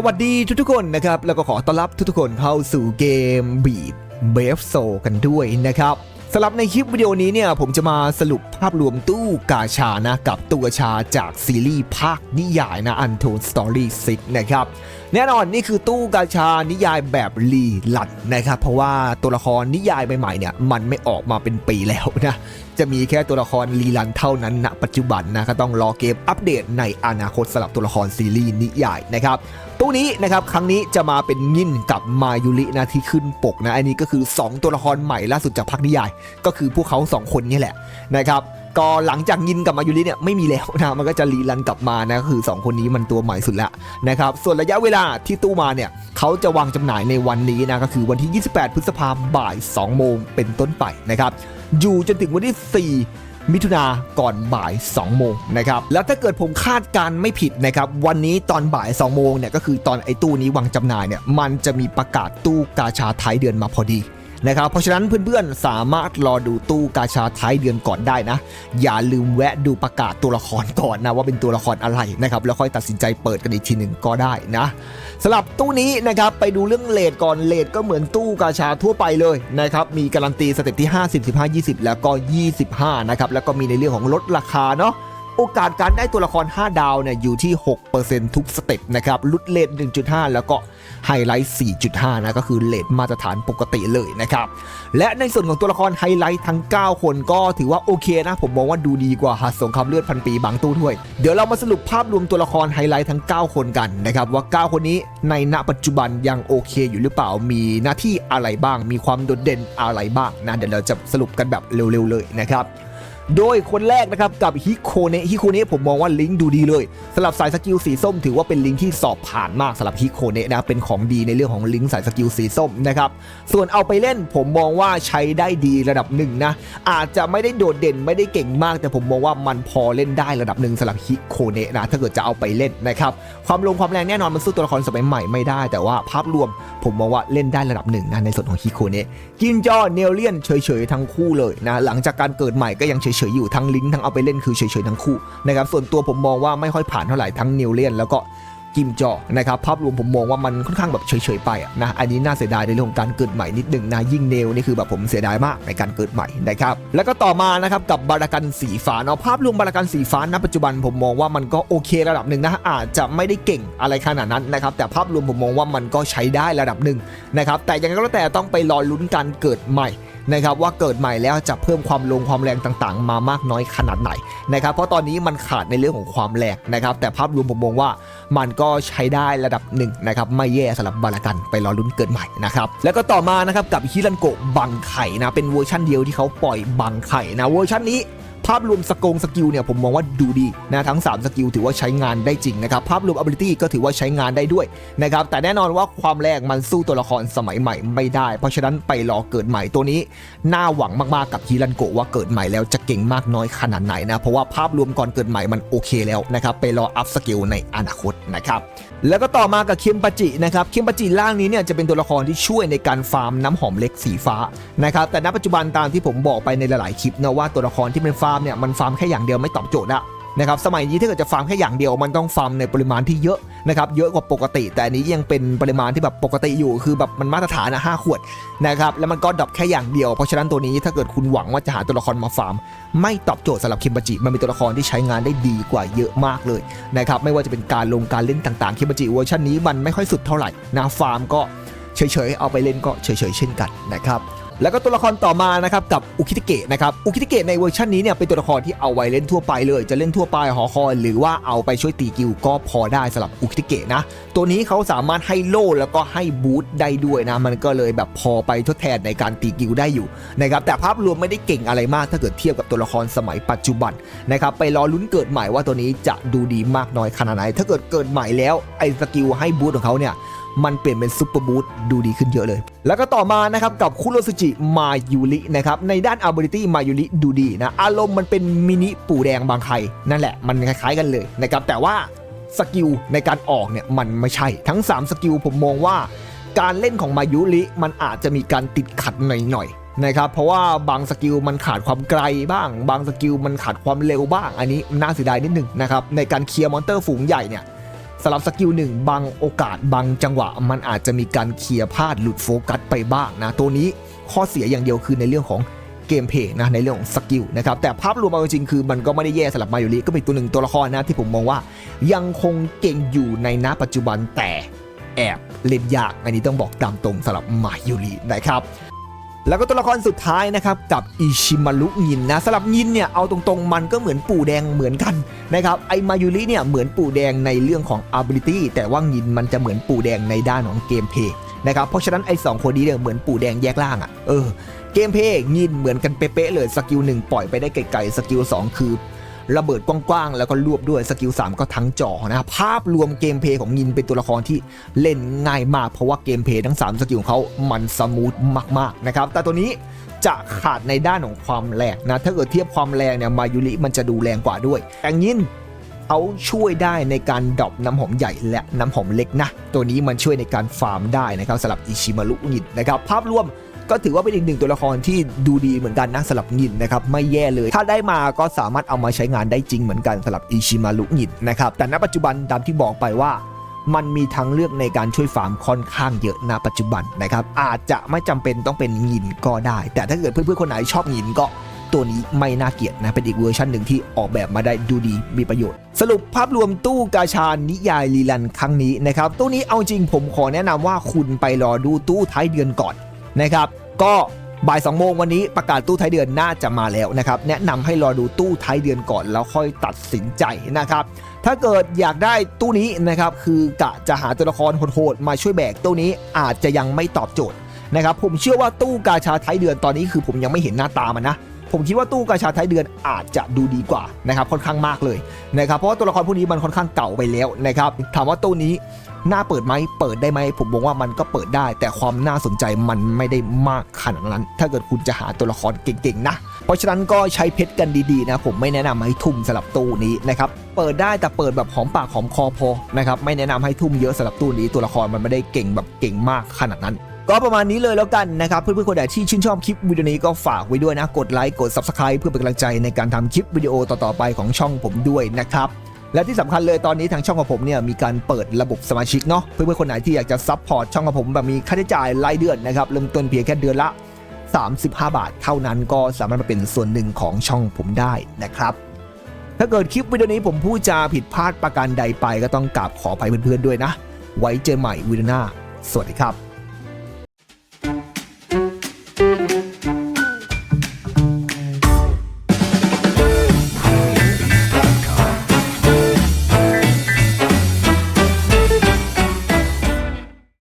สวัสดีทุกๆคนนะครับ แล้วก็ขอต้อนรับทุกๆคนเข้าสู่เกมบีดเบฟโซกันด้วยนะครับสำหรับในคลิปวิดีโอนี้เนี่ยผมจะมาสรุปภาพรวมตู้กาชานะกับตัวชาจากซีรีส์ภาคนิยายนะ Untold Story 6 นะครับ แน่นอนนี่คือตู้กาชานิยายแบบรีลันนะครับ เพราะว่าตัวละครนิยายใหม่ๆเนี่ยมันไม่ออกมาเป็นปีแล้วนะ จะมีแค่ตัวละครรีลันเท่านั้นณปัจจุบันนะก็ต้องรอเกมอัปเดตในอนาคตสำหรับตัวละครซีรีส์นิยายนะครับตู้นี้นะครับครั้งนี้จะมาเป็นยินกับมายุรินะที่ขึ้นปกนะอันนี้ก็คือ 2 ตัวละครใหม่ล่าสุดจากภาคนิยาย ก็คือพวกเขา 2 คนนี่แหละนะครับ ก็หลังจากยินกับมายุริเนี่ยไม่มีแล้วนะมันก็จะรีรันกลับมานะคือ 2 คนนี้มันตัวใหม่สุดล้วนะครับส่วนระยะเวลาที่ตู้มาเนี่ยเขาจะวางจำหน่ายในวันนี้นะก็คือวันที่ 28 พฤษภาคมบ่าย 2 โมงเป็นต้นไปนะครับอยู่จนถึงวันที่ 4มิถุนาก่อนบ่าย2โมงนะครับ แล้วถ้าเกิดผมคาดการณ์ไม่ผิดนะครับ วันนี้ตอนบ่าย2โมงเนี่ยก็คือตอนไอ้ตู้นี้วางจำหน่ายเนี่ยมันจะมีประกาศตู้กาชาท้ายเดือนมาพอดี นะครับ เพราะฉะนั้นเพื่อนๆ สามารถรอดูตู้กาชาท้ายเดือนก่อนได้นะ อย่าลืมแวะดูประกาศตัวละครก่อนนะว่าเป็นตัวละครอะไรนะครับ แล้วค่อยตัดสินใจเปิดกันอีกทีหนึ่งก็ได้นะสำหรับตู้นี้นะครับไปดูเรื่องเลทก่อนเลทก็เหมือนตู้กาชาทั่วไปเลยนะครับมีการันตีสเต็ปที่ 50 15 20 แล้วก็ 25นะครับแล้วก็มีในเรื่องของลดราคาเนาะ โอกาสการได้ตัวละคร 5 ดาวเนี่ยอยู่ที่ 6%ทุกสเต็ปนะครับลุดเลท1.5 แล้วก็ไฮไลท์ 4.5 นะก็คือเลทมาตรฐานปกติเลยนะครับ และในส่วนของตัวละครไฮไลท์ทั้ง 9 คนก็ถือว่าโอเคนะ ผมมองว่าดูดีกว่าหัดสงครามเลือดพันปีบางตู้ถ้วย เดี๋ยวเรามาสรุปภาพรวมตัวละครไฮไลท์ทั้ง 9 คนกันนะครับ ว่า 9 คนนี้ในณปัจจุบันยังโอเคอยู่หรือเปล่ามีหน้าที่อะไรบ้าง มีความโดดเด่นอะไรบ้างนะเดี๋ยวเราจะสรุปกันแบบเร็วๆเลยนะครับ โดยคนแรกนะครับกับฮิโคเนะฮิโคเนะผมมองว่าลิงก์ดูดีเลยสำหรับสายสกิลสีส้ม ถือว่าเป็นลิงก์ที่สอบผ่านมากสำหรับฮิโคเนะนะเป็นของดีในเรื่องของลิงก์สายสกิลสีส้มนะครับส่วนเอาไปเล่นผมมองว่าใช้ได้ดีระดับหนึ่งนะอาจจะไม่ได้โดดเด่นไม่ได้เก่งมาก แต่ผมมองว่ามันพอเล่นได้ระดับหนึ่งสำหรับฮิโคเนะนะถ้าเกิดจะเอาไปเล่นนะครับความลงความแรงแน่นอนมันสู้ตัวละครสมัยใหม่ไม่ได้ แต่ว่าภาพรวมผมมองว่าเล่นได้ระดับหนึ่งนะในส่วนของฮิโคเนะกินจอเนลเลียนเฉยๆทั้งคู่เลยนะหลังจากการเกิดใหม่ก็ยังเฉยๆอยู่ทั้งลิงก์ทั้งเอาไปเล่นคือเฉยๆทั้งคู่นะครับส่วนตัวผมมองว่าไม่ค่อยผ่านเท่าไหร่ทั้งเนลเลียนแล้วก็กิมจอนะครับภาพรวมผมมองว่ามันค่อนข้างแบบเฉยๆไปนะอันนี้น่าเสียดายในเรื่องของการเกิดใหม่นิดหนึ่งนะยิ่งเนลนี่คือแบบผมเสียดายมากในการเกิดใหม่นะครับแล้วก็ต่อมานะครับกับบารากันสีฟ้าเนาะภาพรวมบารากันสีฟ้าณปัจจุบันผมมองว่ามันก็โอเคระดับหนึ่งนะอาจจะไม่ได้เก่งอะไรขนาดนั้นนะครับแต่ภาพรวมผมมองว่ามันก็ใช้ได้ระดับหนึ่งนะครับแต่ยังไงก็แล้วแต่ต้องไปรอลุ้นการเกิดใหม่ นะครับว่าเกิดใหม่แล้วจะเพิ่มความลงความแรงต่างๆ มามากน้อยขนาดไหนนะครับเพราะตอนนี้มันขาดในเรื่องของความแรงนะครับแต่ภาพรวมผมมองว่ามันก็ใช้ได้ระดับหนึ่งนะครับไม่แย่สำหรับบาลากันไปรอลุ้นเกิดใหม่นะครับแล้วก็ต่อมานะครับกับฮิรันโกะบังไข่นะเป็นเวอร์ชันเดียวที่เขาปล่อยบังไข่นะเวอร์ชันนี้ ภาพรวมสกงสกิลเนี่ยผมมองว่าดูดีนะทั้ง 3 สกิลถือว่าใช้งานได้จริงนะครับ ภาพรวม ability ก็ถือว่าใช้งานได้ด้วยนะครับ แต่แน่นอนว่าความแรงมันสู้ตัวละครสมัยใหม่ไม่ได้ เพราะฉะนั้นไปรอเกิดใหม่ตัวนี้ น่าหวังมากๆกับฮิรันโกะว่าเกิดใหม่แล้วจะ เก่งมากน้อยขนาดไหนนะเพราะว่าภาพรวมก่อนเกิดใหม่มันโอเคแล้วนะครับไปรออัพสกิลในอนาคตนะครับแล้วก็ต่อมากับคิมปาจินะครับคิมปาจิล่างนี้เนี่ยจะเป็นตัวละครที่ช่วยในการฟาร์มน้ำหอมเล็กสีฟ้านะครับแต่ณปัจจุบันตามที่ผมบอกไปในหลายๆคลิปนะว่าตัวละครที่เป็นฟาร์มเนี่ยมันฟาร์มแค่อย่างเดียวไม่ตอบโจทย์อะ นะครับสมัยนี้ถ้าเกิดจะฟาร์มแค่อย่างเดียวมันต้องฟาร์มในปริมาณที่เยอะนะครับเยอะกว่าปกติ แต่อันนี้ยังเป็นปริมาณที่แบบปกติอยู่ คือแบบมันมาตรฐานนะห้าขวดนะครับแล้วมันก็ดรอปแค่อย่างเดียว เพราะฉะนั้นตัวนี้ถ้าเกิดคุณหวังว่าจะหาตัวละครมาฟาร์ม ไม่ตอบโจทย์สำหรับคิมบัจิมันเป็นตัวละครที่ใช้งานได้ดีกว่าเยอะมากเลยนะครับไม่ว่าจะเป็นการลงการเล่นต่างๆคิมบัจิเวอร์ชันนี้มันไม่ค่อยสุดเท่าไหร่นะฟาร์มก็เฉยๆเอาไปเล่นก็เฉยๆเช่นกันนะครับ แล้วก็ตัวละครต่อมานะครับกับอุคิเตเกะนะครับอุคิเตเกะในเวอร์ชันนี้เนี่ยเป็นตัวละครที่เอาไว้เล่นทั่วไปเลย จะเล่นทั่วไปหอคอยหรือว่าเอาไปช่วยตีกิลก็พอได้สำหรับอุคิเตเกะนะตัวนี้เขาสามารถให้โล่แล้วก็ให้บูทได้ด้วยนะมันก็เลยแบบพอไปทดแทนในการตีกิลได้อยู่นะครับแต่ภาพรวมไม่ได้เก่งอะไรมาก ถ้าเกิดเทียบกับตัวละครสมัยปัจจุบันนะครับไปรอลุ้นเกิดใหม่ว่าตัวนี้จะดูดีมากน้อยขนาดไหน ถ้าเกิดเกิดใหม่แล้วไอ้สกิลให้บูทของเขาเนี่ย มันเปลี่ยนเป็นซุปเปอร์บูทดูดีขึ้นเยอะเลย แล้วก็ต่อมานะครับกับคุโรสุจิมายูรินะครับในด้าน ability มายูริดูดีนะอารมณ์มันเป็นมินิปู่แดงบางไข่นั่นแหละมันคล้ายๆกันเลยนะครับแต่ว่าสกิลในการออกเนี่ยมันไม่ใช่ทั้ง 3 สกิลผมมองว่า การเล่นของมายุริมันอาจจะมีการติดขัดหน่อยๆนะครับเพราะว่าบางสกิลมันขาดความไกลบ้าง บางสกิลมันขาดความเร็วบ้าง อันนี้น่าเสียดายนิดหนึ่งนะครับในการเคลียร์มอนเตอร์ฝูงใหญ่เนี่ย สำหรับสกิลหนึ่งบางโอกาสบางจังหวะ มันอาจจะมีการเคลียร์พลาดหลุดโฟกัสไปบ้างนะตัวนี้ข้อเสียอย่างเดียวคือในเรื่องของเกมเพย์นะในเรื่องของสกิลนะครับแต่ภาพรวมเอาจริงๆคือมันก็ไม่ได้แย่สำหรับมายุริก็เป็นตัวหนึ่งตัวละครนะที่ผมมองว่า ยังคงเก่งอยู่ในณปัจจุบันแต่แอบเล่นยาก อันนี้ต้องบอกตามตรงสำหรับมายุรินะครับ แล้วก็ตัวละครสุดท้ายนะครับกับอิชิมารุยินนะสำหรับยินเนี่ยเอาตรงๆมันก็เหมือนปู่แดงเหมือนกันนะครับไอมายุริเนี่ยเหมือนปู่แดงในเรื่องของ ability แต่ว่ายินมันจะเหมือนปู่แดงในด้านของเกมเพย์นะครับเพราะฉะนั้นไอสองคนนี้เนี่ยเหมือนปู่แดงแยกล่างอะ่ะเออเกมเพย์ยินเหมือนกันเป๊ะๆเลยสกิลหนึ่งปล่อยไปได้ไกลๆสกิลสองคือ ระเบิดกว้างๆ แล้วก็รวบด้วยสกิล3ก็ทั้งจอนะภาพรวมเกมเพย์ของยินเป็นตัวละครที่เล่นง่ายมาก เพราะว่าเกมเพย์ทั้ง 3 สกิลของเขามันสมูทมากๆนะครับแต่ตัวนี้จะขาดในด้านของความแรงนะถ้าเกิดเทียบความแรงเนี่ยมายุริมันจะดูแรงกว่าด้วย แต่ยินเขาช่วยได้ในการดรอปน้ำหอมใหญ่และน้ำหอมเล็กนะ ตัวนี้มันช่วยในการฟาร์มได้นะครับสำหรับอิชิมารุยินนะครับ ภาพรวม ก็ถือว่าเป็นอีกหนึ่งตัวละครที่ดูดีเหมือนกันนะสำหรับงินนะครับไม่แย่เลย ถ้าได้มาก็สามารถเอามาใช้งานได้จริงเหมือนกันสำหรับอิชิมารุงินนะครับแต่ณปัจจุบันตามที่บอกไปว่ามันมีทางเลือกในการช่วยฟาร์มค่อนข้างเยอะณปัจจุบันนะครับ อาจจะไม่จำเป็นต้องเป็นงินก็ได้ แต่ถ้าเกิดเพื่อนๆคนไหนชอบงินก็ตัวนี้ไม่น่าเกลียดนะ เป็นอีกเวอร์ชันหนึ่งที่ออกแบบมาได้ดูดีมีประโยชน์ สรุปภาพรวมตู้กาชานิยายลีลันครั้งนี้นะครับ ตู้นี้เอาจริงผมขอแนะนำว่าคุณไปรอดูตู้ท้ายเดือนก่อน นะครับ ก็บ่าย2โมงวันนี้ประกาศตู้ท้ายเดือนน่าจะมาแล้วนะครับ แนะนำให้รอดูตู้ท้ายเดือนก่อนแล้วค่อยตัดสินใจนะครับ ถ้าเกิดอยากได้ตู้นี้นะครับ คือกะจะหาตัวละครโหดๆมาช่วยแบกตู้นี้อาจจะยังไม่ตอบโจทย์นะครับ ผมเชื่อว่าตู้กาชาท้ายเดือนตอนนี้คือผมยังไม่เห็นหน้าตามันนะผมคิดว่าตู้กาชาท้ายเดือนอาจจะดูดีกว่านะครับค่อนข้างมากเลยนะครับเพราะว่าตัวละครพวกนี้มันค่อนข้างเก่าไปแล้วนะครับถามว่าตู้นี้ น่าเปิดไหมเปิดได้ไหมผมบอกว่ามันก็เปิดได้ แต่ความน่าสนใจมันไม่ได้มากขนาดนั้น ถ้าเกิดคุณจะหาตัวละครเก่งๆนะ เพราะฉะนั้นก็ใช้เพชรกันดีๆนะ ผมไม่แนะนำให้ทุ่มสำหรับตู้นี้นะครับเปิดได้แต่เปิดแบบหอมปากหอมคอพอนะครับไม่แนะนำให้ทุ่มเยอะสำหรับตู้นี้ตัวละครมันไม่ได้เก่งแบบเก่งมากขนาดนั้นก็ประมาณนี้เลยแล้วกันนะครับ เพื่อนๆคนไหนที่ชื่นชอบคลิปวิดีโอนี้ก็ฝากไว้ด้วยนะ กดไลค์กด Subscribe เพื่อเป็นกำลังใจในการทำคลิปวิดีโอต่อๆไปของช่องผมด้วยนะครับ และที่สำคัญเลยตอนนี้ทางช่องของผมเนี่ยมีการเปิดระบบสมาชิกเนาะเพื่อนๆคนไหนที่อยากจะซัพพอร์ตช่องของผมแบบมีค่าใช้จ่ายรายเดือนนะครับเริ่มต้นเพียงแค่เดือนละ 35 บาท เท่านั้นก็สามารถมาเป็นส่วนหนึ่งของช่องผมได้นะครับ ถ้าเกิดคลิปวิดีโอนี้ผมพูดจาผิดพลาดประการใดไปก็ต้องกราบขออภัยเพื่อนๆด้วยนะ ไว้เจอใหม่วิดีโอหน้า สวัสดีครับ